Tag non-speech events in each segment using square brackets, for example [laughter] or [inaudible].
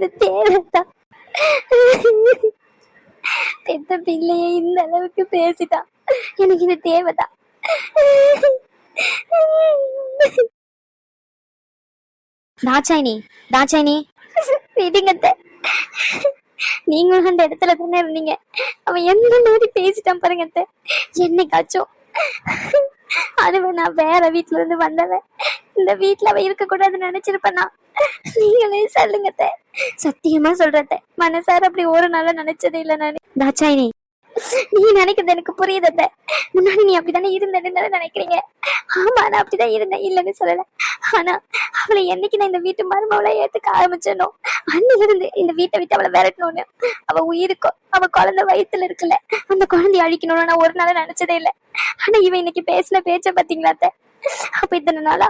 இது தேவைதான். பெத்த பிள்ளைய இந்த அளவுக்கு பேசிட்டான் எனக்கு இது தேவைதான். தாட்சாயினி தாட்சாயினி விடுங்கத்த நீங்களும் அந்த இடத்துல தானே இருந்தீங்க. அவன் எந்த மாதிரி பேசிட்டான் பாருங்க அத்தை. என்னைக்காச்சும். அதுவே நான் வேற வீட்ல இருந்து வந்தவன். இந்த வீட்ல அவ இருக்க கூடாதுன்னு நினைச்சிருப்பேனா? நீங்களே சொல்லுங்க சத்தியமா சொல்றத மனசார அப்படி ஒரு நாள நினைச்சதே இல்ல நானு. தாச்சாயினி நீ நினைக்கிறது எனக்கு புரியுது முன்னாடி நீ அப்படித்தானே இருந்தேன்னு நினைக்கிறீங்க? ஆமா நான் அப்படிதான் இருந்தேன். இல்லைன்னு சொல்லல. ஆனா அவளை என்னைக்கு நான் இந்த வீட்டு மருமவளை ஏத்துக்க ஆரம்பிச்சனோ அன்னில இருந்து இந்த வீட்டை விட்டு அவளை விரட்டணும்னு அவ உயிருக்கும் அவ குழந்தை வயித்துல இருக்குல்ல அந்த குழந்தைய அழிக்கணும்னு நான் ஒரு நாள் நினைச்சதே இல்லை. ஆனா இவன் இன்னைக்கு பேசின பேச்ச பாத்தீங்களா அப்ப இத்தனை நாளா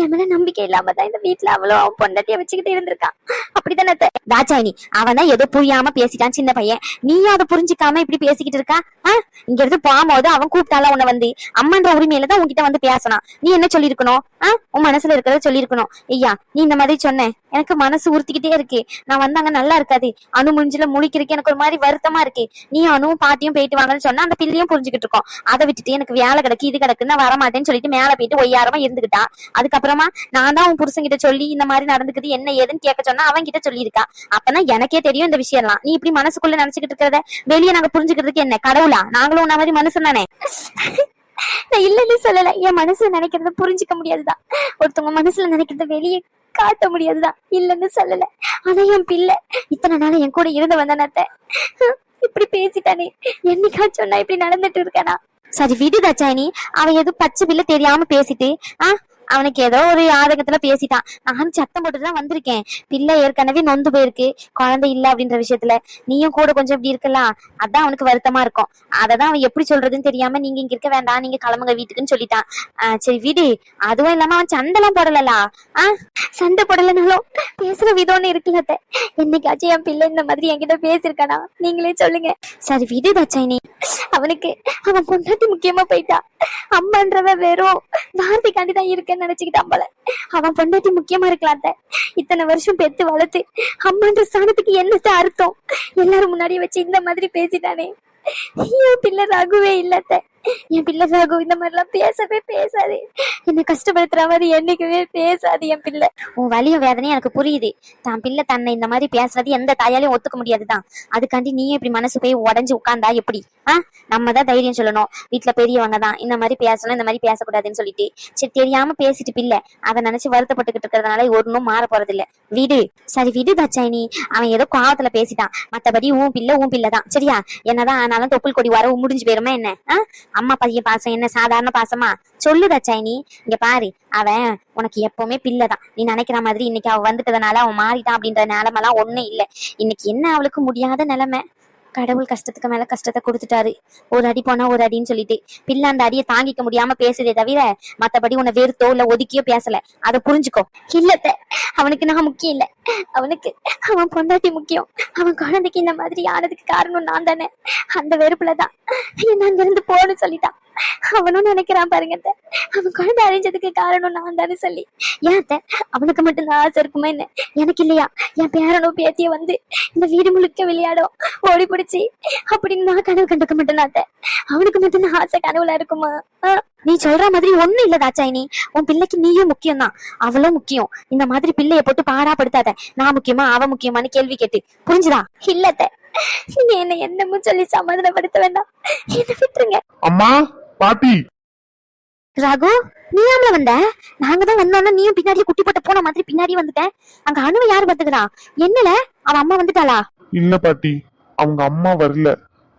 என் மேல நம்பிக்கை இல்லாம தான் இந்த வீட்டுல அவ்வளவு அவன் பொண்டாட்டிய வச்சுக்கிட்டு இருந்திருக்கான். அப்படித்தானே ராஜாயினி தாட்சாயினி அவன் தான் ஏதோ புரியாம பேசிட்டான் சின்ன பையன். நீயும் அதை புரிஞ்சுக்காம இப்படி பேசிக்கிட்டு இருக்கா? ஆ? இங்க இருந்து போகும்போது அவன் கூப்பிட்டால உன்னை வந்து. அம்மன்ற உரிமையில தான் உன்கிட்ட வந்து பேசணும் நீ என்ன சொல்லிருக்கணும் ஆஹ் உன் மனசுல இருக்கிறத சொல்லிருக்கணும் ஐயா நீ இந்த மாதிரி சொன்ன எனக்கு மனசு உறுத்திக்கிட்டே இருக்கு. நான் வந்தாங்க நல்லா இருக்காது. அணு முடிஞ்சுல முழிக்கிறதுக்கு எனக்கு ஒரு மாதிரி வருத்தமா இருக்கு. நீ அணுவும் பாட்டியும் போயிட்டு வாங்கன்னு சொன்னா அந்த பிள்ளையும் புரிஞ்சுக்கிட்டு இருக்கோம். அதை விட்டுட்டு எனக்கு வேலை கிடக்கு இது கிடக்குன்னு நான் வரமாட்டேன்னு சொல்லிட்டு மேல போயிட்டு ஒய்யாரமா இருந்துகிட்டா. அதுக்கப்புறமா நான் தான் உன் புருஷன்கிட்ட சொல்லி இந்த மாதிரி நடந்துக்குது என்ன ஏதுன்னு கேட்க சொன்னா அவன் கிட்ட சொல்லியிருக்கா. அப்பதான் எனக்கே தெரியும் இந்த விஷயம் எல்லாம் நீ இப்படி மனசுக்குள்ள நினைச்சுக்கிட்டு இருக்கிறத வெளியே நாங்க புரிஞ்சுக்கிறதுக்கு என்ன? கடவுளா? நாங்களும் உன்ன மாதிரி மனுஷன் தானே? நான் இல்லைன்னு சொல்லல. என் மனசுல நினைக்கிறத புரிஞ்சுக்க முடியாதுதான். ஒருத்தவங்க மனசுல நினைக்கிறத வெளியே காட்ட முடியாதுதான் இல்லைன்னு சொல்லல. ஆனா என் பிள்ளை இத்தனை நாள் என் கூட இருந்து வந்தனத்த இப்படி பேசிட்டானே. என்னைக்காச்சும் சொன்னா இப்படி நடந்துட்டு இருக்கானா? சரி விடுதா சாயினி அவன் எதுவும் பச்சை பிள்ளை தெரியாம பேசிட்டு ஆஹ் அவனுக்கு ஏதோ ஒரு ஆதகத்துல பேசிட்டான். நானும் சத்தம் போட்டுதான் வந்திருக்கேன். பிள்ளை ஏற்கனவே நொந்து போயிருக்கு. குழந்தை இல்ல அப்படின்ற விஷயத்துல நீயும் கூட கொஞ்சம் இப்படி இருக்கலாம். அதான் அவனுக்கு வருத்தமா இருக்கும். அததான் அவன் எப்படி சொல்றதுன்னு தெரியாம நீங்க இங்க இருக்க வேண்டாம். நீங்க கிளம்புங்க வீட்டுக்குன்னு சொல்லிட்டான். சரி விடு. அதுவும் இல்லாம அவன் சண்டெல்லாம் போடலலா? ஆஹ் சண்டை போடலனாலும் பேசுற விதம்னு இருக்குல்ல அத்தை. என்னைக்காச்சும் என் பிள்ளை இந்த மாதிரி என்கிட்ட பேசிருக்கானா நீங்களே சொல்லுங்க. சரி விடு தச்சாயினி அவனுக்கு அவன் பொண்டாட்டி முக்கியமா போயிட்டா. அம்மான்றவன் வெறும் வார்த்தைக்காண்டி தான் இருக்கேன்னு நினைச்சுக்கிட்டான் போல அவன் பொண்டாட்டி முக்கியமா இருக்கலாம் அத்தை. இத்தனை வருஷம் பெத்து வளர்த்து அம்மான்ற ஸ்தானத்துக்கு என்னத்த அர்த்தம் எல்லாரும் முன்னாடியே வச்சு இந்த மாதிரி பேசிட்டானே என் பிள்ளை ரகுவே இல்ல அத்தை. என் பிள்ளை ராகு இந்த மாதிரிலாம் பேசவே பேசாது. என்ன கஷ்டப்படுத்துற மாதிரி என்னைக்குமே பேசாது என் பிள்ளை. உன் வலியும் வேதனையும் எனக்கு புரியுது. தான் பிள்ளை தன்னை இந்த மாதிரி பேசுறது எந்த தாயாலையும் ஒத்துக்க முடியாதுதான். அதுக்காண்டி நீயும் இப்படி மனசு போய் உடஞ்சு உட்கார்ந்தா எப்படி? ஆ? நம்ம தான் தைரியம் சொல்லணும். வீட்டுல பெரியவங்க தான். இந்த மாதிரி பேசணும் இந்த மாதிரி பேசக்கூடாதுன்னு சொல்லிட்டு. சரி தெரியாம பேசிட்டு பிள்ளை. அதை நினைச்சு வருத்தப்பட்டுக்கிட்டு இருக்கிறதுனால ஒன்றும் மாற போறது இல்ல விடு. சரி விடு தச்சாயினி அவன் ஏதோ கோவத்துல பேசிட்டான். மத்தபடி உன் பிள்ளை உன் பிள்ளை தான். சரியா? என்னதான் ஆனாலும் தொப்புள் கொடி வர முடிஞ்சு போயிருமா என்ன? அம்மா பையன் பாசம் என்ன சாதாரண பாசமா? சொல்லுதா சைனி இங்க பாரு அவன் உனக்கு எப்பவுமே பிள்ளை தான் நீ நினைக்கிற மாதிரி இன்னைக்கு அவ வந்துட்டதுனால அவன் மாறிட்டான் அப்படின்ற நிலைமெல்லாம் ஒண்ணும் இல்ல. இன்னைக்கு என்ன அவளுக்கு முடியாத நிலைமை? கடவுள் கஷ்டத்துக்கு மேல கஷ்டத்தை கொடுத்துட்டாரு. ஒரு அடி போனா ஒரு அடின்னு சொல்லிட்டு. பிள்ளை அந்த அடியை தாங்கிக்க முடியாம பேசுதே தவிர மத்தபடி உன்னை வெறுத்தோ இல்ல ஒதுக்கியோ பேசல. அதை புரிஞ்சுக்கோ. இல்லத்த அவனுக்கு நான் முக்கியம் இல்ல. அவனுக்கு அவன் பொண்டாட்டி முக்கியம். அவன் குழந்தைக்கு இந்த மாதிரி ஆனதுக்கு காரணம்? நான் தானே. அந்த வெறுப்புலதான். என்ன அங்கிருந்து போன்னு சொல்லிட்டான். அவனும் நினைக்கிறான் பாருங்க அத்தை. அவன் குழந்தை அழிஞ்சதுக்கு காரணம் நான் தானே சொல்லி. ஏன் அத்தை? அவனுக்கு மட்டும் தான் ஆசை இருக்குமா என்ன எனக்கு இல்லையா? என் பேரனோ பேத்திய வந்து இந்த வீடு முழுக்க விளையாடும். ஓடி பிடிச்சி. அப்படின்னு நான் கனவு கண்டுக்க மட்டும் தான் அவனுக்கு மட்டும் தான் ஆசை கனவுல இருக்குமா? நீ சொல்ற மாதிரி ஒண்ணும் இல்ல தாச்சாயினி உன் பிள்ளைக்கு நீயும் முக்கியம் தான் அவளும் முக்கியம். இந்த மாதிரி பிள்ளைய போட்டு பாடாப்படுத்தாத. நான் முக்கியமா அவ முக்கியமான்னு கேள்வி கேட்டு. புரிஞ்சுதா? இல்லத்த நீங்க என்ன என்னமோ சொல்லி சமாதானப்படுத்த வேண்டாம். என்ன விட்டுருங்க. அம்மா! பாட்டி. ரகு நீ ஆம்ல வந்த? நாங்க தான் வந்தோம்னா நீயும் பின்னாடியே குட்டி போட்ட போன மாதிரி பின்னாடியே வந்துட்டேன் அங்க அணுவை யாரு பாத்துக்கிறா? என்னல? அவ அம்மா வந்துட்டாளா? இல்ல பாட்டி அவங்க அம்மா வரல.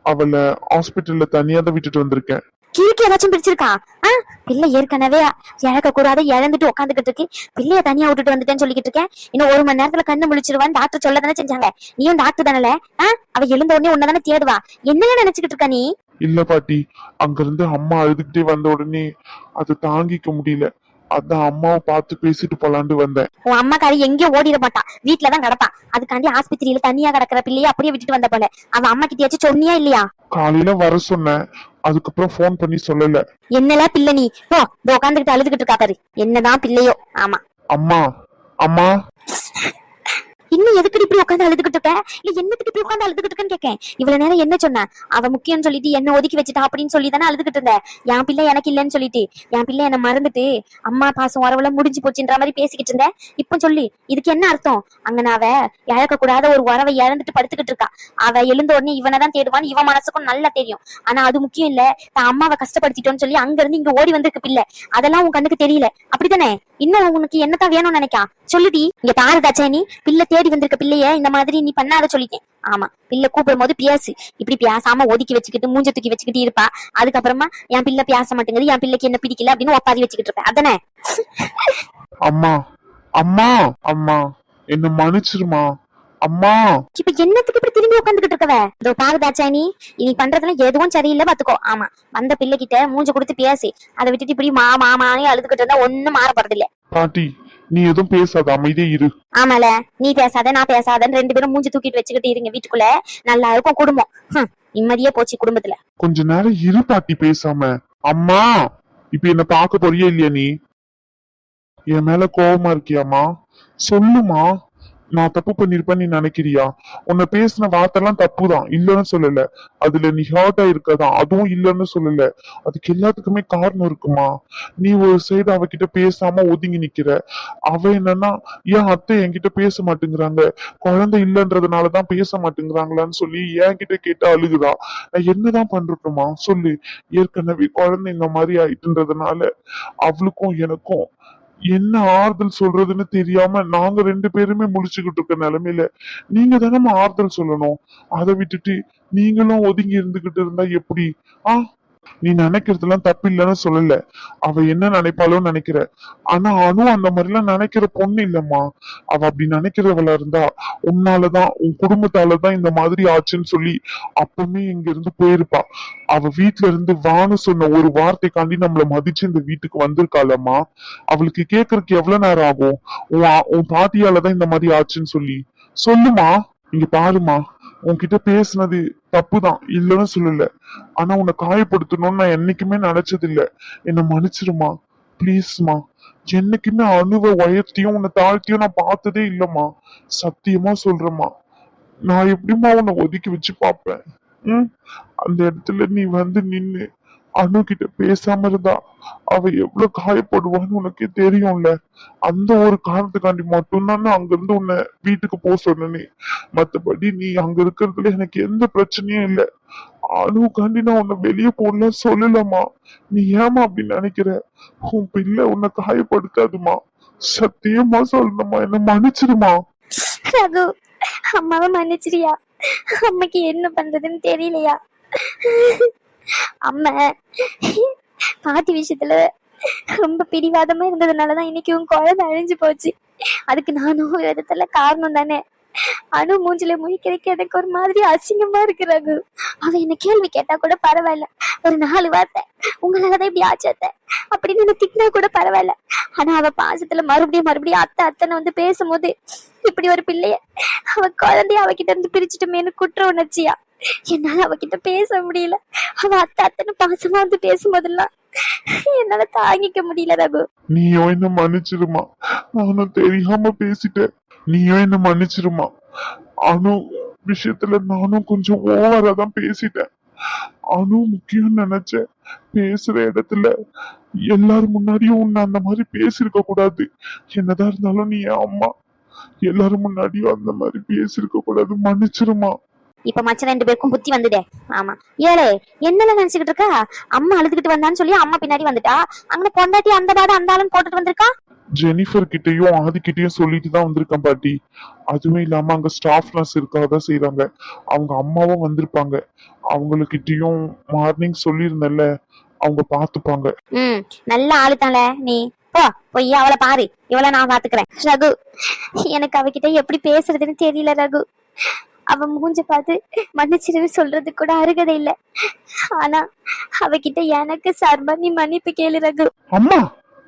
அவளை ஹாஸ்பிட்டல்ல தனியா தான் விட்டுட்டு வந்திருக்கேன். கிறுக்கி ஏதாச்சும் பிடிச்சிருக்கா ஆ? பிள்ளை ஏற்கனவே இழக்க கூடாத இழந்துட்டு உட்காந்துக்கிட்டு இருக்கு. பிள்ளைய தனியா விட்டுட்டு வந்துட்டேன்னு சொல்லிக்கிட்டு இருக்கேன். இன்னும் ஒரு மணி நேரத்துல கண்ணு முழிச்சிருவான்னு டாக்டர் சொல்ல தானே செஞ்சாங்க. நீயும் டாக்டர் தானல? ஆ? அவ எழுந்த உடனே உன்னதானே தேடுவா. என்னங்க நினைச்சுக்கிட்டு இருக்கா நீ? இல்ல பாட்டி அங்க இருந்து அம்மா அழுதுகிட்டே வந்த உடனே அதை தாங்கிக்க முடியல. அதான் அம்மாவை பார்த்து பேசிட்டு போலான்னு வந்தேன். உன் அம்மாக்காரி எங்கேயும் ஓடிட மாட்டா. வீட்டுலதான் கிடப்பா. அதுக்காண்டி ஆஸ்பத்திரியில தனியா கிடக்குற பிள்ளைய அப்படியே விட்டுட்டு வந்த போல. அவ அம்மா கிட்டயாச்சும் சொன்னியா இல்லையா? காலையில வர சொன்னேன். அதுக்கப்புறம் ஃபோன் பண்ணி சொல்லல. என்னல பிள்ளை நீ? போ உட்காந்துக்கிட்டு அழுதுகிட்டு இருக்கா பாரு. என்னதான் பிள்ளையோ. ஆமா. அம்மா அம்மா. இன்னும் எதுக்கு இப்படி உட்காந்து அழுதுகிட்டு இருக்க? இல்ல என்னத்துக்கு இப்படி உட்காந்து அழுதுகிட்டு இருக்கேன்னு கேட்கேன் இவ்வளவு நேரம் என்ன சொன்ன? அவ முக்கியம்னு சொல்லிட்டு என்ன ஒதுக்கி வச்சுட்டா அப்படின்னு சொல்லி தானே அழுதுகிட்டு இருந்த. என் பிள்ளை எனக்கு இல்லைன்னு சொல்லிட்டு. என் பிள்ளை என்ன மறந்துட்டு அம்மா பாசம் உறவுல முடிஞ்சு போச்சுன்ற மாதிரி பேசிக்கிட்டு இருந்த. இப்ப சொல்லி இதுக்கு என்ன அர்த்தம்? அங்க அவ இழக்க கூடாத ஒரு உறவை இழந்துட்டு படுத்துக்கிட்டு இருக்கா. அவ எழுந்த உடனே இவனை தான் தேடுவான்னு இவன் மனசுக்கும் நல்லா தெரியும். ஆனா அது முக்கியம் இல்ல. தான் அம்மாவை கஷ்டப்படுத்திட்டோம்னு சொல்லி அங்க இருந்து இங்க ஓடி வந்திருக்கு பிள்ளை. அதெல்லாம் உன் கண்ணுக்கு தெரியல. அப்படித்தானே? இன்னும் உனக்கு என்னத்தான் வேணும்னு நினைக்கா? சொல்லுடி இங்க பாரு தாச்சானி பிள்ளை தேடி வந்திருக்க பிள்ளைய இந்த மாதிரி நீ பண்ணாத சொல்லிட்டேன். ஆமா பிள்ளை கூப்பிடும் போது பேசு இப்படி பேசாம ஒதுக்கி வச்சுக்கிட்டு மூஞ்ச தூக்கி வச்சுக்கிட்டு இருப்பா. அதுக்கப்புறமா என் பிள்ளை பேச மாட்டேங்குது. என் பிள்ளைக்கு என்ன பிடிக்கல? அப்படின்னு ஒப்பாரி வச்சுக்கிட்டு இருப்பேன். அதானே? அம்மா அம்மா அம்மா என்ன மன்னிச்சிருமா? அம்மா. இப்ப என்னத்துக்கு இப்படி திரும்பி உட்காந்துக்கிட்டு இருக்கவ? இதோ பாரு தாச்சானி நீ பண்றதுல எதுவும் சரியில்லை பாத்துக்கோ. ஆமா வந்த பிள்ளை கிட்ட மூஞ்ச கொடுத்து பேசி அதை விட்டுட்டு இப்படி மா மாமானே அழுதுகிட்டு இருந்தா ஒண்ணும் மாற போறது இல்ல பாட்டி நீ எதுவும் பேசாத அமைதியே இரு. ஆமால நீ பேசாத நான் பேசாதன்னு ரெண்டு பேரும் மூஞ்சி தூக்கிட்டு வச்சுக்கிட்டு இருங்க வீட்டுக்குள்ள. நல்லா இருக்கும் குடும்பம். ஹம், நிம்மதியே போச்சு குடும்பத்துல. கொஞ்ச நேரம் இரு பாட்டி பேசாம. அம்மா இப்ப என்ன பார்க்க போறியா இல்லையா நீ? என் மேல கோவமா இருக்கியாம்மா? சொல்லுமா நான் தப்பு பண்ணிருப்பேன் நீ நினைக்கிறியா? உன்னை பேசின வார்த்தைலாம் தப்புதான். இல்லைன்னு சொல்லல. அதுல நீ ஹர்ட் ஆயிருக்கதான் அதுவும் இல்லைன்னு சொல்லல. அதுக்கு எல்லாத்துக்குமே காரணம் இருக்குமா? நீ ஒரு சைடு அவகிட்ட பேசாம ஒதுங்கி நிக்கிற. அவ என்னன்னா ஏன் அத்தை என்கிட்ட பேச மாட்டேங்கிறாங்க? குழந்தை இல்லைன்றதுனாலதான் பேச மாட்டேங்கிறாங்களான்னு சொல்லி என்கிட்ட கேட்டு அழுகுதா நான் என்னதான் பண்றட்டுமா சொல்லு. ஏற்கனவே குழந்தை இந்த மாதிரி ஆயிட்டுன்றதுனால அவளுக்கும் எனக்கும் என்ன ஆறுதல் சொல்றதுன்னு தெரியாம நாங்க ரெண்டு பேருமே முழிச்சுக்கிட்டு இருக்க நிலைமையில நீங்க தானே ஆறுதல் சொல்லணும். அதை விட்டுட்டு நீங்களும் ஒதுங்கி இருந்துகிட்டு இருந்தா எப்படி? ஆ நீ நினைக்கிறதுலாம் தப்பு இல்லைன்னு சொல்லல. அவ என்ன நினைப்பாளோன்னு நினைக்கிற. ஆனா அனு அந்த மாதிரிலாம் நினைக்கிற பொண்ணு இல்லம்மா. அவ அப்படி நினைக்கிறவளா இருந்தா உன்னாலதான் உன் குடும்பத்தாலதான் இந்த மாதிரி ஆச்சுன்னு சொல்லி அப்பவுமே இங்க இருந்து போயிருப்பா. அவ வீட்டுல இருந்து வான்னு சொன்ன ஒரு வார்த்தைக்காண்டி நம்மள மதிச்சு இந்த வீட்டுக்கு வந்திருக்காளம்மா. அவளுக்கு கேக்குறதுக்கு எவ்வளவு நேரம் ஆகும்? உன் உன் பாட்டியாலதான் இந்த மாதிரி ஆச்சுன்னு சொல்லி. சொல்லுமா இங்க பாருமா உன்கிட்ட பேசுனது தப்புதான் இல்லைன்னு சொல்லல. ஆனா உன்னை காயப்படுத்தணும்னு நான் என்னைக்குமே நினைச்சது இல்ல என்ன மன்னிச்சிருமா? ப்ளீஸ்மா என்னைக்குமே அணுவ உயர்த்தியும் உன்னை தாழ்த்தியும் நான் பார்த்ததே இல்லம்மா. சத்தியமா சொல்றேம்மா. நான் எப்படிம்மா உன்னை ஒதுக்கி வச்சு பார்ப்பேன்? ம்? அந்த இடத்துல நீ வந்து நின்னு அனு கிட்ட பேசாம இருந்தா அவ எவ்வளவு காயப்படுவான்னு உனக்கே தெரியும்ல. அந்த ஒரு காரணத்துக்காண்டி மட்டும்தான் நான் அங்க இருந்து உன்னை வீட்டுக்கு போக சொன்னேனே. மத்தபடி நீ அங்க இருக்கிறதுல எனக்கு எந்த பிரச்சனையும் இல்ல. அணுக்காண்டி நான் உன்னை வெளியே போடல சொல்லலாமா நீ ஏமா அப்படி நினைக்கிற? உன் பிள்ளை உன்னை காயப்படுத்தாதுமா. சத்தியமா சொல்லணுமா? என்ன மன்னிச்சிருமா ரகு அம்மாவை மன்னிச்சிரியா அம்மைக்கு என்ன பண்றதுன்னு தெரியலையா? அம்மா பாட்டி விஷயத்துல ரொம்ப பிடிவாதமா இருந்ததுனாலதான் இன்னைக்கு உன் குழந்தை அழிஞ்சு போச்சு. அதுக்கு நானும் விதத்துல காரணம் தானே. அணு மூஞ்சில முழிக்கிறதுக்கு எனக்கு ஒரு மாதிரி அசிங்கமா இருக்கு ரகு. அவ என்ன கேள்வி கேட்டா கூட பரவாயில்ல. ஒரு நாலு வார்த்தை உங்களாலதான் இப்படி ஆச்சு அத்தை. அப்படின்னு என்ன திட்டினா கூட பரவாயில்ல. ஆனா அவ பாசத்துல மறுபடியும் மறுபடியும் அத்தை அத்தனை வந்து பேசும்போது இப்படி ஒரு பிள்ளைய அவ குழந்தைய அவகிட்ட இருந்து பிரிச்சுட்டுமேனு குற்ற உணர்ச்சியா? என்னால அவகிட்ட பேச முடியல. அவ அத்தை அத்தைன்னு பாசமா வந்து பேசும்போதெல்லாம் என்னால தாங்கிக்க முடியல ரகு. நீயும் என்ன மன்னிச்சிருமா? நானும் தெரியாம பேசிட்டேன். நீயும் என்ன மன்னிச்சிருமா? அனு விஷயத்துல நானும் கொஞ்சம் ஓவரா தான் பேசிட்டேன். அணு முக்கியம் நினைச்சேன். பேசுற இடத்துல எல்லாரும் முன்னாடியும் உன்னை அந்த மாதிரி பேசியிருக்க கூடாது. என்னதான் இருந்தாலும் நீ என் அம்மா. எல்லாரும் முன்னாடியும் அந்த மாதிரி பேசியிருக்க கூடாது. மன்னிச்சிருமா? இப்ப மச்ச ரெண்டு பேருக்கும் புத்தி வந்துடே ஆமா. ஏழே என்னல நினைச்சுக்கிட்டு இருக்கா? அம்மா அழுதுகிட்டு வந்தான்னு சொல்லி அம்மா பின்னாடி வந்துட்டா? அங்க பொண்டாட்டி அந்த பாடு அந்த ஆளுன்னு போட்டுட்டு வந்திருக்கா? ஜெனிஃபர் கிட்டயும் ஆதி கிட்டயும் சொல்லிட்டு தான் வந்திருக்கேன் பாட்டி. அதுவும் இல்லாம அங்க ஸ்டாஃப் நர்ஸ் இருக்கதான் செய்றாங்க. அவங்க அம்மாவும் வந்திருப்பாங்க. அவங்களுக்கிட்டயும் மார்னிங் சொல்லியிருந்தேன்ல அவங்க பாத்துப்பாங்க ம் நல்ல ஆளு தான்ல நீ. போ போய் அவளை பாரு. இவளை நான் பாத்துக்கிறேன். ரகு எனக்கு அவகிட்ட எப்படி பேசுறதுன்னு தெரியல ரகு. அவ மூஞ்ச பார்த்து மன்னிச்சிருன்னு சொல்றது கூட அருகதை இல்ல. ஆனா அவகிட்ட எனக்கு சார்பா நீ மன்னிப்பு கேளு ரகு. அம்மா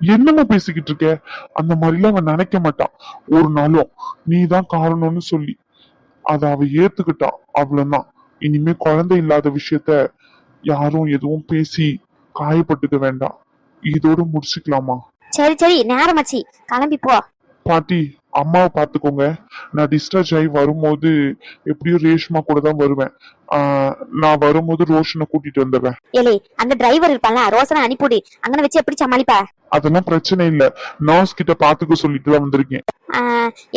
என்னம்மா பேசிக்கிட்டு இருக்க? அந்த மாதிரிலாம் அவன் நினைக்க மாட்டான். ஒரு நாளும் நீ தான் காரணம்னு சொல்லி. அத அவ ஏத்துக்கிட்டா அவ்வளவுதான். இனிமே குழந்தை இல்லாத விஷயத்த யாரும் எதுவும் பேசி காயப்பட்டுக்க வேண்டாம். இதோட முடிச்சுக்கலாமா? சரி சரி நேரமாச்சு கிளம்பி போ. பாட்டி அம்மாவை பார்த்துக்கோங்க. நான் டிஸ்சார்ஜ் ஆகி வரும்போது எப்படியும் ரேஷ்மா கூட தான் வருவேன். நான் வரும்போது ரோஷனை கூட்டிட்டு வந்துடுறேன். ஏலே அந்த டிரைவர் இருப்பான்ல ரோசனை அனுப்பிவிடு. அங்கன வச்சு எப்படி சமாளிப்ப? அதெல்லாம் பிரச்சனை இல்ல. நர்ஸ் கிட்ட பாத்துக்க சொல்லிட்டு தான் வந்திருக்கேன்.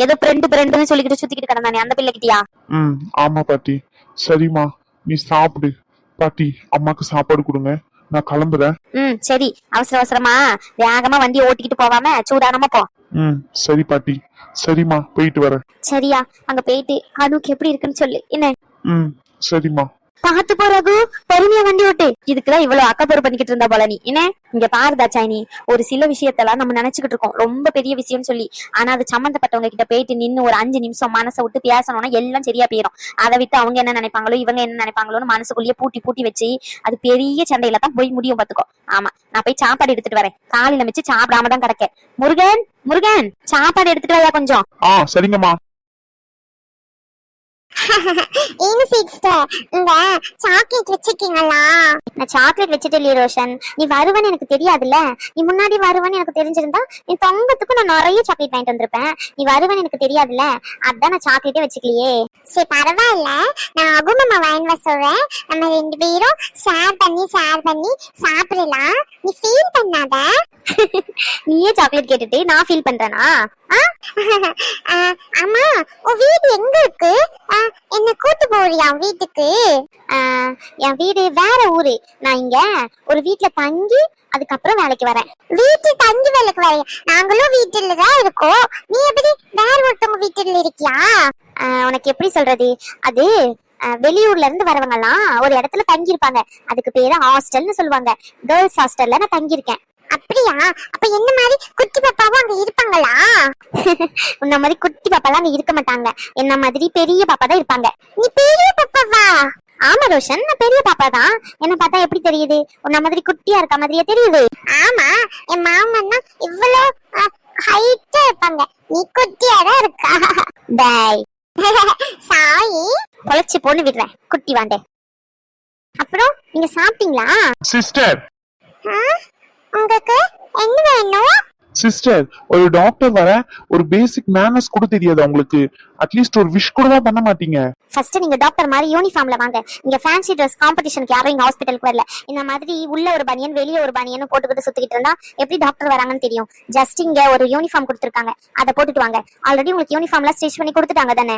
ஏதோ ஃப்ரெண்டு ஃப்ரெண்டுன்னு சொல்லிக்கிட்டு சுத்திக்கிட்டு கிடந்தானே அந்த பிள்ளை கிட்டியா? ம் ஆமா பாட்டி. சரிம்மா நீ சாப்பிடு. பாட்டி அம்மாக்கு சாப்பாடு கொடுங்க. நான் கிளம்புறேன். ம் சரி. அவசர அவசரமா. வேகமா வண்டி ஓட்டிக்கிட்டு போவாம சூடானமா போ. ம் சரி பாட்டி. சரிம்மா போயிட்டு வரேன். சரியா அங்க போயிட்டு அனுக்கு எப்படி இருக்குன்னு சொல்லு. என்ன? ம் சரிம்மா. பாத்து போறகு பொறுமையா வண்டி ஓட்டு. இதுக்குதான் இவ்வளவு அக்கப்புறம் பண்ணிக்கிட்டு இருந்தா போல நீ. என்ன? இங்க பாருதா சாய்னி ஒரு சில விஷயத்தெல்லாம் நம்ம நினைச்சுக்கிட்டு இருக்கோம். ரொம்ப பெரிய விஷயம் சொல்லி. ஆனா அது சம்பந்தப்பட்டவங்க கிட்ட போயிட்டு நின்னு ஒரு அஞ்சு நிமிஷம் மனசை விட்டு பேசணும்னா எல்லாம் சரியா போயிடும் அதை விட்டு அவங்க என்ன நினைப்பாங்களோ இவங்க என்ன நினைப்பாங்களோன்னு மனசுக்குள்ளேயே பூட்டி பூட்டி வச்சு அது பெரிய சண்டையில தான் போய் முடியும் பாத்துக்கோ ஆமா நான் போய் சாப்பாடு எடுத்துட்டு வரேன். காலையில வச்சு சாப்பிடாம தான் கிடக்க முருகன் முருகன் சாப்பாடு எடுத்துட்டு வரையா கொஞ்சம். ஆ சரிங்கம்மா. ஏன் சிஸ்டர் இந்த சாக்லேட் வச்சிருக்கீங்களா? நான் சாக்லேட் வச்சுட்டு இல்லையே ரோஷன் நீ வருவன்னு எனக்கு தெரியாதுல்ல? நீ முன்னாடி வருவன்னு எனக்கு தெரிஞ்சிருந்தா நீ தொங்கத்துக்கு நான் நிறைய சாக்லேட் வாங்கிட்டு வந்திருப்பேன். நீ வருவன்னு எனக்கு தெரியாதுல்ல? அதான் நான் சாக்லேட்டே வச்சுக்கலையே. சரி பரவாயில்ல. நான் அகுமம்மா வாங்கி வர சொல்றேன். நம்ம ரெண்டு பேரும் ஷேர் பண்ணி ஷேர் பண்ணி சாப்பிடலாம். நீ ஃபீல் பண்ணாத. நீயே சாக்லேட் கேட்டுட்டு நான் ஃபீல் பண்றேனா? அம்மா உன் வீடு எங்க இருக்கு? என்ன கூட்டு போறியா வீட்டுக்கு? என் வீடு வேற ஊரு. நான் இங்க ஒரு வீட்ல தங்கி அதுக்கப்புறம் வேலைக்கு வரேன். வீட்டு தங்கி வேலைக்கு வரையா? நாங்களும் வீட்டுல தான் இருக்கோம். நீ எப்படி வேற ஒருத்தவங்க வீட்டுல இருக்கியா? உனக்கு எப்படி சொல்றது? அது வெளியூர்ல இருந்து வரவங்கலாம் ஒரு இடத்துல தங்கி இருப்பாங்க அதுக்கு பேரு ஹாஸ்டல்னு சொல்லுவாங்க. கேர்ள்ஸ் ஹாஸ்டல்ல நான் தங்கி இருக்கேன் அப்படியா? அப்ப என்ன மாதிரி குட்டி பாப்பாவும் அங்க இருப்பாங்களா? [laughs] உன்ன மாதிரி குட்டி பாப்பாலாம் அங்க இருக்க மாட்டாங்க. என்ன மாதிரி பெரிய பாப்பா தான் இருப்பாங்க. நீ பெரிய பாப்பாவா? ஆமா ரோஷன். நான் பெரிய பாப்பா தான் என்ன பார்த்தா எப்படி தெரியுது? உன்ன மாதிரி குட்டியா இருக்க மாதிரியே தெரியுது. ஆமா என் மாமன்னா இவ்வளவு ஹைட்டா இருப்பாங்க. நீ குட்டியா தான் இருக்கா? [laughs] டேய். [laughs] சாயி பொழைச்சு பொண்ணு விடுறேன். குட்டி வாண்டே. அப்புறம் நீங்க சாப்பிட்டீங்களா? சிஸ்டர். ஆ? உங்களுக்கு என்ன வேணும்? சிஸ்டர் ஒரு டாக்டர் வர ஒரு பேசிக் மேனர்ஸ் கூட தெரியாது உங்களுக்கு. அட்லீஸ்ட் ஒரு விஷ் கூட தான் பண்ண மாட்டீங்க. ஃபர்ஸ்ட் நீங்க டாக்டர் மாதிரி யூனிஃபார்ம்ல வாங்க. இங்க ஃபேன்சி ட்ரெஸ் காம்படிஷனுக்கு யாரும் இங்க ஹாஸ்பிட்டலுக்கு வரல. இந்த மாதிரி உள்ள ஒரு பனியன் வெளியே ஒரு பனியன் போட்டுக்கிட்டு சுத்திக்கிட்டு இருந்தா எப்படி டாக்டர் வராங்கன்னு தெரியும். ஜஸ்ட் இங்க ஒரு யூனிஃபார்ம் கொடுத்துருக்காங்க. அதை போட்டுட்டு வாங்க. ஆல்ரெடி உங்களுக்கு யூனிஃபார்ம்லாம் ஸ்டிச் பண்ணி கொடுத்துட்டாங்க தானே?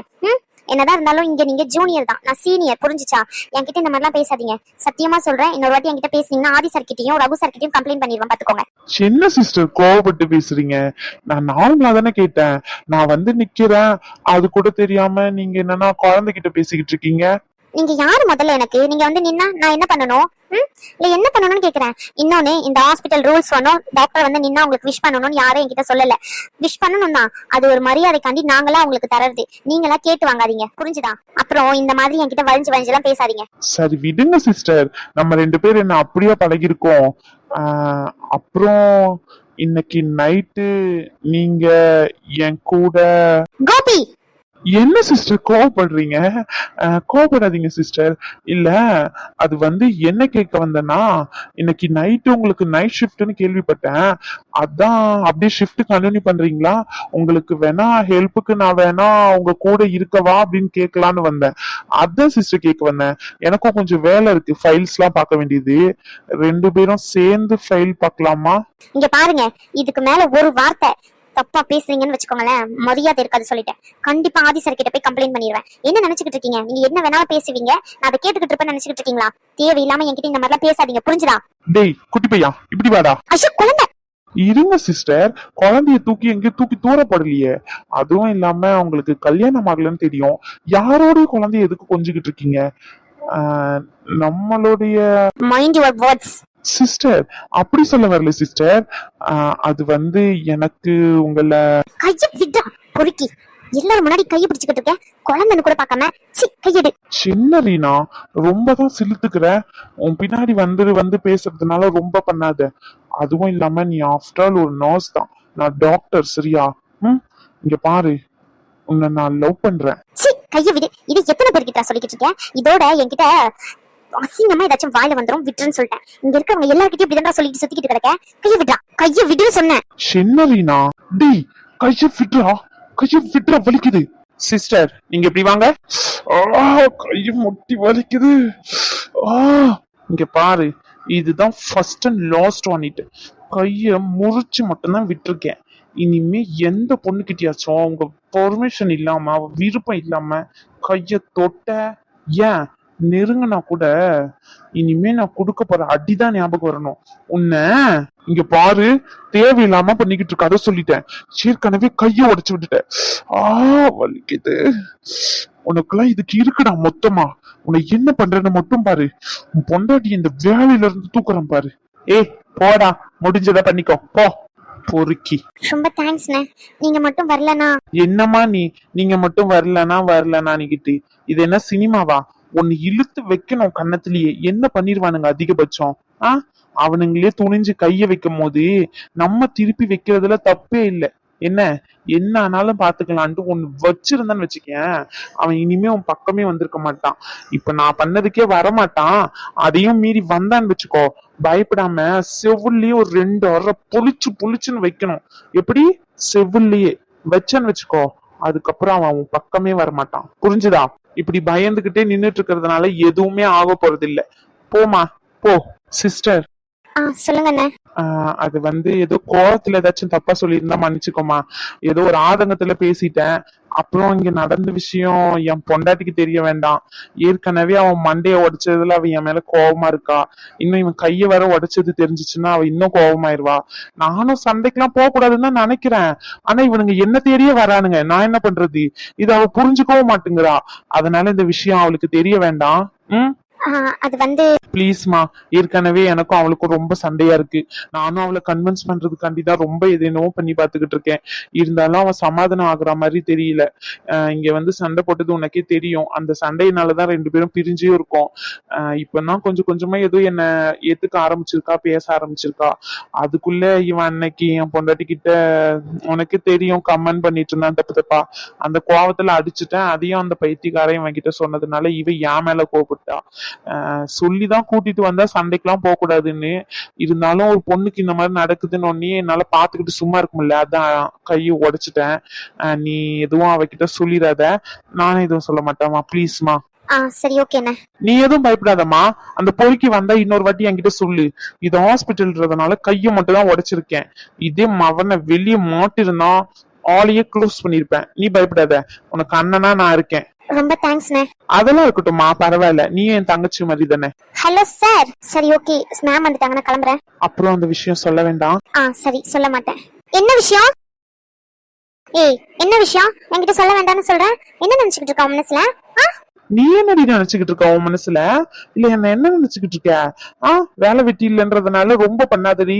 என்னதான் இருந்தாலும் இங்க நீங்க ஜூனியர் தான். நான் சீனியர் புரிஞ்சுச்சா? என்கிட்ட இந்த மாதிரிலாம் பேசாதீங்க. சத்தியமா சொல்றேன் இன்னொரு வாட்டி என்கிட்ட பேசுனீங்கன்னா ஆதி சார் கிட்டயும் ரகு சார் கிட்டயும் கம்ப்ளைண்ட் பண்ணிடுவேன் பாத்துக்கோங்க. என்ன சிஸ்டர் கோவப்பட்டு பேசுறீங்க. நான் நார்மலா தானே கேட்டேன். நான் வந்து நிக்கிறேன். அது கூட தெரியாம நீங்க என்னன்னா குழந்தைகிட்ட பேசிக்கிட்டு இருக்கீங்க. நீங்க யாரு முதல்ல எனக்கு? நீங்க வந்து நின்னா நான் என்ன பண்ணணும்? இல்ல என்ன பண்ணணும்னு கேக்குறேன். இன்னொன்னு இந்த ஹாஸ்பிட்டல் ரூல்ஸ் சொன்னோம். டாக்டர் வந்து நின்னா உங்களுக்கு விஷ் பண்ணணும்னு யாரும் என்கிட்ட சொல்லல. விஷ் பண்ணணும் தான். அது ஒரு மரியாதைக்காண்டி நாங்களா உங்களுக்கு தரது. நீங்களா கேட்டு வாங்காதீங்க. புரிஞ்சுதா? அப்புறம் இந்த மாதிரி என்கிட்ட வழிஞ்சு வழிஞ்செல்லாம் பேசாதீங்க. சரி விடுங்க சிஸ்டர் நம்ம ரெண்டு பேரும் என்ன அப்படியே பழகிருக்கோம் அப்புறம் இன்னைக்கு நைட்டு நீங்க என் கூட கோபி! என்ன சிஸ்டர் கோவப்படுறீங்க? கோவப்படாதீங்க சிஸ்டர் இல்ல அது வந்து என்ன கேட்க வந்தேன்னா இன்னைக்கு நைட்டு உங்களுக்கு நைட் ஷிஃப்ட்னு கேள்விப்பட்டேன். அதான் அப்படியே ஷிஃப்ட் கண்டினியூ பண்றீங்களா? உங்களுக்கு வேணா ஹெல்ப்புக்கு நான் வேணா உங்க கூட இருக்கவா அப்படின்னு கேட்கலான்னு வந்தேன். அதான் சிஸ்டர் கேட்க வந்தேன். எனக்கும் கொஞ்சம் வேலை இருக்கு. ஃபைல்ஸ் எல்லாம் பார்க்க வேண்டியது. ரெண்டு பேரும் சேர்ந்து ஃபைல் பார்க்கலாமா? இங்க பாருங்க. இதுக்கு மேல ஒரு வார்த்தை. தப்பா பேசுறீங்கன்னு வச்சுக்கோங்களேன் மரியாதை இருக்காது சொல்லிட்டேன். கண்டிப்பா ஆதி சார் கிட்ட போய் கம்ப்ளைண்ட் பண்ணிடுவேன் என்ன நினைச்சுக்கிட்டு இருக்கீங்க? நீங்க என்ன வேணாலும் பேசுவீங்க? நான் அதை கேட்டுக்கிட்டு இருப்பேன் நினைச்சுக்கிட்டு இருக்கீங்களா? தேவையில்லாம என்கிட்ட இந்த மாதிரிலாம் பேசாதீங்க. புரிஞ்சுதா? டேய் குட்டி பையா இப்படி வாடா. ஐயோ குழந்தை. இருங்க சிஸ்டர் குழந்தைய தூக்கி எங்கேயும் தூக்கி தூரப்படலையே. அதுவும் இல்லாம உங்களுக்கு கல்யாணம் ஆகலன்னு தெரியும். யாரோடைய குழந்தைய எதுக்கு கொஞ்சிக்கிட்டு இருக்கீங்க? நம்மளுடைய மைண்ட் யுவர் வேர்ட்ஸ் சிஸ்டர் அப்படி சொல்ல வரல சிஸ்டர் அது வந்து எனக்கு உங்களை கைய விட்டா பொறுக்கி. எல்லாரும் முன்னாடி கையை பிடிச்சுக்கிட்டு இருக்கேன் குழந்தைன்னு கூட பார்க்காம சி கையெடு. சின்ன ரீனா ரொம்ப தான் சிலுத்துக்கிற உன் பின்னாடி வந்து வந்து பேசுறதுனால ரொம்ப பண்ணாத. அதுவும் இல்லாம நீ ஆஃப்டர் ஆல் ஒரு நர்ஸ் தான். நான் டாக்டர் சரியா? ம்? இங்க பாரு. உன்னை நான் லவ் பண்றேன். சி கைய விடு. இது எத்தனை பேர்கிட்ட சொல்லிக்கிட்டு இருக்கேன்? இதோட என்கிட்ட அசிங்கமா ஏதாச்சும் வாயில வந்துரும் விட்டுருன்னு சொல்லிட்டேன். இங்க இருக்கவங்க எல்லார்கிட்டயும் இப்படி சொல்லிட்டு சுத்திக்கிட்டு கிடக்க. கைய விடுறா. கைய விடுன்னு சொன்னேன். சின்ன ரீனா டேய் கைய ஃபிட்ரா கைய விட்டுற வலிக்குது. சிஸ்டர் நீங்க இப்படி வாங்க. ஆ கைய முட்டி வலிக்குது. ஆ. இங்க பாரு இதுதான் first and last one it கைய முறிச்சு மட்டும்தான் விட்டிருக்கேன். இனிமே எந்த பொண்ணுகிட்டயாச்சும் உங்க பெர்மிஷன் இல்லாம அவ விருப்பம் இல்லாம கைய தொட்ட ஏன் நெருங்கினா கூட இனிமே நான் கொடுக்க போற அடிதான் ஞாபகம் வரணும். உன்னை இங்க பாரு தேவையில்லாம பண்ணிக்கிட்டு இருக்க அதை சொல்லிட்டேன். ஏற்கனவே கைய உடைச்சு விட்டுட்டேன் ஆ வலிக்குது. உனக்கெல்லாம் இதுக்கு இருக்குடா மொத்தமா. உன்னை என்ன பண்றேன்னு மட்டும் பாரு. உன் பொண்டாட்டி இந்த வேலையில இருந்து தூக்குறேன் பாரு. ஏய் போடா முடிஞ்சதை பண்ணிக்கோ. போ. பொறுக்கி. ரொம்ப தேங்க்ஸ்ண்ணே நீங்க மட்டும் வரலனா என்னம்மா நீ? நீங்க மட்டும் வரலனா வரலனா நிக்கிட்டு இது என்ன சினிமாவா? ஒன்னு இழுத்து வைக்கணும் கன்னத்திலேயே. என்ன பண்ணிருவானுங்க அதிகபட்சம்? ஆ? அவனுங்களே துணிஞ்சு கைய வைக்கும் போது நம்ம திருப்பி வைக்கிறதுல தப்பே இல்லை. என்ன? என்ன ஆனாலும் பாத்துக்கலான்ட்டு ஒன்னு வச்சிருந்தான்னு வச்சுக்கேன். அவன் இனிமே உன் பக்கமே வந்திருக்க மாட்டான். இப்ப நான் பண்ணதுக்கே வரமாட்டான். அதையும் மீறி வந்தான்னு வச்சுக்கோ. பயப்படாம செவுல்லயே ஒரு ரெண்டு வர புளிச்சு புளிச்சுன்னு வைக்கணும். எப்படி? செவுல்லயே வச்சேன்னு வச்சுக்கோ. அதுக்கப்புறம் அவன் அவன் பக்கமே வரமாட்டான். புரிஞ்சுதா? இப்படி பயந்துகிட்டே நின்னுட்டு இருக்கிறதுனால எதுவுமே ஆக போறது இல்ல போமா போ. சிஸ்டர் ஆ சொல்லுங்கண்ணே. அது வந்து ஏதோ கோவத்துல ஏதாச்சும் தப்பா சொல்லியிருந்தா மன்னிச்சுக்கோமா ஏதோ ஒரு ஆதங்கத்துல பேசிட்டேன். அப்புறம் இங்க நடந்த விஷயம் என் பொண்டாட்டிக்கு தெரிய வேண்டாம். ஏற்கனவே அவன் மண்டைய உடைச்சதுல அவ என் மேல கோவமா இருக்கா. இன்னும் இவன் கைய வர உடைச்சது தெரிஞ்சுச்சுன்னா அவ இன்னும் கோவமாயிருவா. நானும் சண்டைக்கெல்லாம் போக கூடாதுன்னு தான் நினைக்கிறேன். ஆனா இவனுங்க என்ன தேடியே வரானுங்க. நான் என்ன பண்றது? இது அவ புரிஞ்சுக்கவும் மாட்டேங்கிறா. அதனால இந்த விஷயம் அவளுக்கு தெரிய வேண்டாம். உம் அது வந்து ப்ளீஸ்மா ஏற்கனவே எனக்கும் அவளுக்கும் ரொம்ப சண்டையா இருக்கு. நானும் அவளை கன்வின்ஸ் பண்றதுக்காண்டி தான் ரொம்ப எதேனோ என்னவோ பண்ணி பாத்துக்கிட்டு இருக்கேன். இருந்தாலும் அவன் சமாதானம் ஆகுற மாதிரி தெரியல. அஹ் இங்க வந்து சண்டை போட்டது உனக்கே தெரியும். அந்த சண்டையினாலதான் ரெண்டு பேரும் பிரிஞ்சே இருக்கோம். அஹ் இப்பதான் கொஞ்சம் கொஞ்சமா ஏதோ என்ன ஏத்துக்க ஆரம்பிச்சிருக்கா பேச ஆரம்பிச்சிருக்கா. அதுக்குள்ள இவன் அன்னைக்கு என் பொண்டாட்டி கிட்ட உனக்கே தெரியும் கமெண்ட் பண்ணிட்டு இருந்தான் தப்பு தப்பா. அந்த கோவத்துல அடிச்சுட்டேன். அதையும் அந்த பைத்தியக்காரன் இவன் கிட்ட சொன்னதுனால இவ என் மேல கோபப்பட்டா ஆஹ் சொல்லிதான் கூட்டிட்டு வந்தா சண்டைக்கெல்லாம் போக கூடாதுன்னு இருந்தாலும் ஒரு பொண்ணுக்கு இந்த மாதிரி நடக்குதுன்னு ஒன்னே என்னால பாத்துக்கிட்டு சும்மா இருக்க முடியல. அதான் கையை உடைச்சிட்டேன். நீ எதுவும் அவகிட்ட சொல்லிடாத. நானும் எதுவும் சொல்ல மாட்டேம்மா. ப்ளீஸ்மா சரி ஓகேண்ணே நீ எதுவும் பயப்படாதம்மா. அந்த பொறுக்கி வந்தா இன்னொரு வாட்டி என்கிட்ட சொல்லு. இது ஹாஸ்பிட்டல்ன்றதுனால கையை மட்டும் தான் உடைச்சிருக்கேன். இதே மவனை வெளியே மாட்டிருந்தான் ஆளையே க்ளோஸ் பண்ணிருப்பேன். நீ பயப்படாத. உனக்கு அண்ணனா நான் இருக்கேன். ரொம்ப தேங்க்ஸ்ண்ணே அதெல்லாம் இருக்கட்டும்மா பரவாயில்ல. நீ என் தங்கச்சி மாதிரி தானே? ஹலோ சார் சரி ஓகே மேம் வந்துட்டாங்க நான் கிளம்புறேன். அப்புறம் அந்த விஷயம் சொல்ல வேண்டாம். ஆ சரி சொல்ல மாட்டேன். என்ன விஷயம்? ஏய் என்ன விஷயம்? என்கிட்ட சொல்ல வேண்டாம்னு சொல்றேன் என்ன நினைச்சுக்கிட்டு இருக்க மனசுல? ஆ? நீ என்னடி நினைச்சுக்கிட்டு இருக்க உன் மனசுல? இல்ல என்ன என்ன நினைச்சுக்கிட்டு இருக்க? ஆ வேலை வெட்டி இல்லைன்றதுனால ரொம்ப பண்ணாதடி.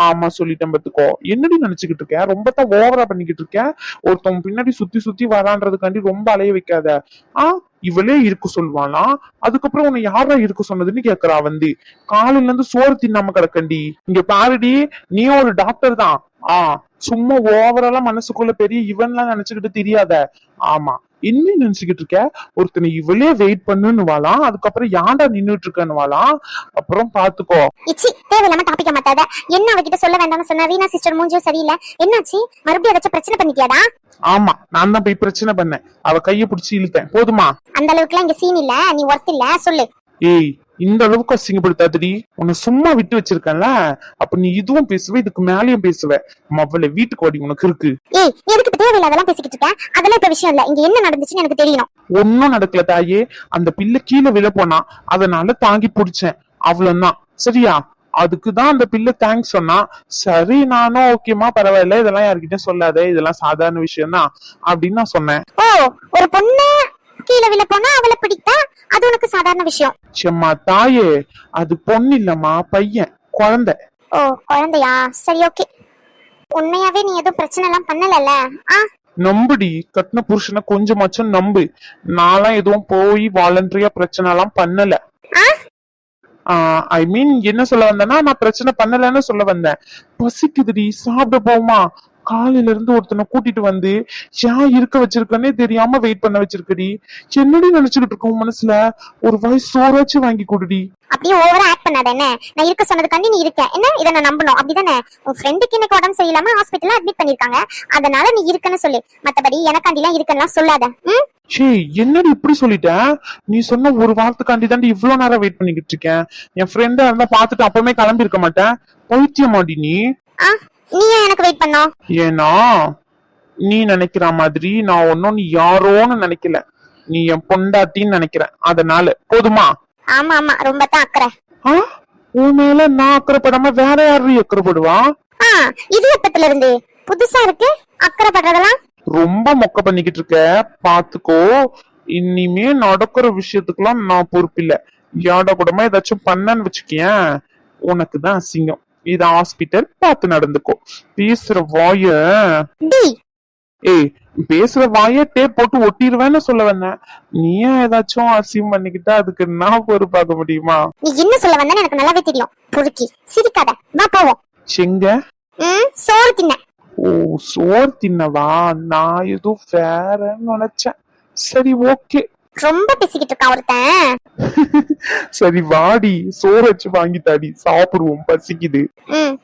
ஆமா சொல்லிட்டேன் பத்துக்கோ என்னடி நினைச்சுக்கிட்டு இருக்க? ரொம்ப தான் ஓவரா பண்ணிக்கிட்டு இருக்கேன் ஒருத்தவங்க பின்னாடி சுத்தி சுத்தி வரான்றதுக்காண்டி ரொம்ப அலைய வைக்காத. ஆ இவளே இருக்க சொல்வானா அதுக்கப்புறம் உன்னை யாரா இருக்க சொன்னதுன்னு கேக்குறா வந்து. காலையில இருந்து சோறு தின்னாம கிடக்கண்டி. இங்க பாருடி நீ ஒரு டாக்டர் தான். ஆ சும்மா ஓவராலா மனசுக்குள்ள பெரிய இவன்லாம் நினைச்சுக்கிட்டு தெரியாத. ஆமா என்ன நினைச்சுக்கிட்டு இருக்க ஒருத்தனை இவளே வெயிட் பண்ணுன்னு வாலாம் அதுக்கப்புறம் யாண்டா நின்னுட்டு இருக்கன்னு வாலாம் அப்புறம் பாத்துக்கோ. இச்சி தேவையில்லாம டாபிக்க மாட்டாத என்ன அவகிட்ட சொல்ல வேண்டாம்னு சொன்ன வீணா சிஸ்டர் மூஞ்சியும் சரியில்லை. என்னாச்சு? மறுபடியும் ஏதாச்சும் பிரச்சனை பண்ணிட்டியாடா? ஆமா நான் தான் போய் பிரச்சனை பண்ணேன். அவ கைய பிடிச்சி இழுத்தேன். போதுமா? அந்த அளவுக்குலாம் இங்க சீன் இல்ல. நீ ஒர்த் இல்ல. சொல்லு. ஏய் இந்த அளவுக்கு அசிங்கப்படுத்தாதடி. உன்னை சும்மா விட்டு வச்சிருக்கேன்ல. அப்ப நீ இதுவும் பேசுவ இதுக்கு மேலயும் பேசுவ. மவ்வள வீட்டுக்கு ஓடி உனக்கு இருக்கு. ஏய் எதுக்கு இப்ப தேவையில்லாதெல்லாம் பேசிக்கிட்டு இருக்க? அதெல்லாம் இப்ப விஷயம் இல்ல. இங்க என்ன நடந்துச்சுன்னு எனக்கு தெரியணும். ஒன்னும் நடக்கல தாயே. அந்த பிள்ளை கீழே விழ போனா அதனால தாங்கி பிடிச்சேன். அவ்வளவுதான். சரியா? அதுக்கு தான் அந்த பிள்ளை தேங்க்ஸ் சொன்னா சரி நானும் ஓகேமா பரவாயில்ல இதெல்லாம் யார்கிட்டயும் சொல்லாத இதெல்லாம் சாதாரண விஷயம் தான் அப்படின்னு நான் சொன்னேன். ஓ ஒரு பொண்ணு கீழே விழ போனா அவளை பிடித்தா அது உனக்கு சாதாரண விஷயம். செம்மா தாயே அது பொண்ணு இல்லம்மா பையன் குழந்தை. ஓ குழந்தையா? சரி ஓகே. உண்மையாவே நீ எதுவும் பிரச்சனை எல்லாம் பண்ணலல்ல? ஆ? நம்புடி கட்டின புருஷனை கொஞ்சமாச்சும் நம்பு. நான்லாம் எதுவும் போய் வாலண்டரியா பிரச்சனை எல்லாம் பண்ணல. ஆ? ஐ மீன் என்ன சொல்ல வந்தேன்னா நான் பிரச்சனை பண்ணலன்னு சொல்ல வந்தேன். பசிக்குதுடி சாப்பிட போமா காலையில இருந்து ஒருத்தனை கூட்டிட்டு வந்து ஏன் இருக்க வச்சிருக்கனே தெரியாம வெயிட் பண்ண வச்சிருக்கடி. என்னடி நினைச்சுக்கிட்டு இருக்க உன் மனசுல? ஒரு வாய் சோறாச்சும் வாங்கி கொடுடி. அப்படியே ஓவரா ஆக்ட் பண்ணாத என்ன? நான் இருக்க சொன்னதுக்காண்டி நீ இருக்க. என்ன? இதை நான் நம்பணும். அப்படிதானே? உன் ஃப்ரெண்டுக்கு இன்னைக்கு உடம்பு சரியில்லாம ஹாஸ்பிட்டல்ல அட்மிட் பண்ணிருக்காங்க. அதனால நீ இருக்கன்னு சொல்லு. மத்தபடி எனக்காண்டிலாம் இருக்கன்னுலாம் சொல்லாத. ம்? ஷே என்னடி இப்படி சொல்லிட்ட? நீ சொன்ன ஒரு வாரத்துக்காண்டி தாண்டி இவ்வளவு நேரம் வெயிட் பண்ணிக்கிட்டு இருக்கேன். என் ஃப்ரெண்டா இருந்தா பாத்துட்டு அப்பவுமே கிளம்பி இருக்க மாட்டேன். பைத்தியமாடி நீ. நீ ஏன் எனக்கு வெயிட் பண்ணோம் ஏன்னா நீ நினைக்கிற மாதிரி நான் ஒன்னும் நீ யாரோன்னு நினைக்கல. நீ என் பொண்டாட்டின்னு நினைக்கிறேன் அதனால போதுமா? ஆமா ஆமா. ரொம்ப தான் அக்கறை. ஆ? உன் மேல நான் அக்கறைப்படாம வேற யாரும் அக்கறைப்படுவா? ஆ இது எப்பத்துல இருந்து? புதுசா இருக்கு? அக்கறை படுறதெல்லாம் ரொம்ப மொக்க பண்ணிக்கிட்டு இருக்க. பாத்துக்கோ. இனிமே நடக்கிற விஷயத்துக்கெல்லாம் நான் பொறுப்பில்ல. யாட கூடமா ஏதாச்சும் பண்ணன்னு வச்சுக்கேன் உனக்கு தான் அசிங்கம். இது ஹாஸ்பிட்டல் பார்த்து நடந்துக்கோ. பேசுற வாய ஏய் பேசுற வாய டேப் போட்டு ஒட்டிடுவேன்னு சொல்ல வந்தேன் நீ ஏதாச்சும் அசிங்கம் பண்ணிக்கிட்டா அதுக்கு நான் பொறுப்பாக்க முடியுமா? நீ என்ன சொல்ல வந்தேன்னு எனக்கு நல்லாவே தெரியும். புருக்கி சிரிக்காத. வா போவோம். செங்க சோறு தின்ன. ஓ சோறு தின்னவா? நான் ஏதோ வேறன்னு நினைச்சேன். சரி ஓகே ரொம்ப பேசிக்கிட்டு இருக்கான் ஒருத்தன். [laughs] சரி வாடி சோறு வச்சு வாங்கி தாடி சாப்பிடுவோம் பசிக்குது. ம்.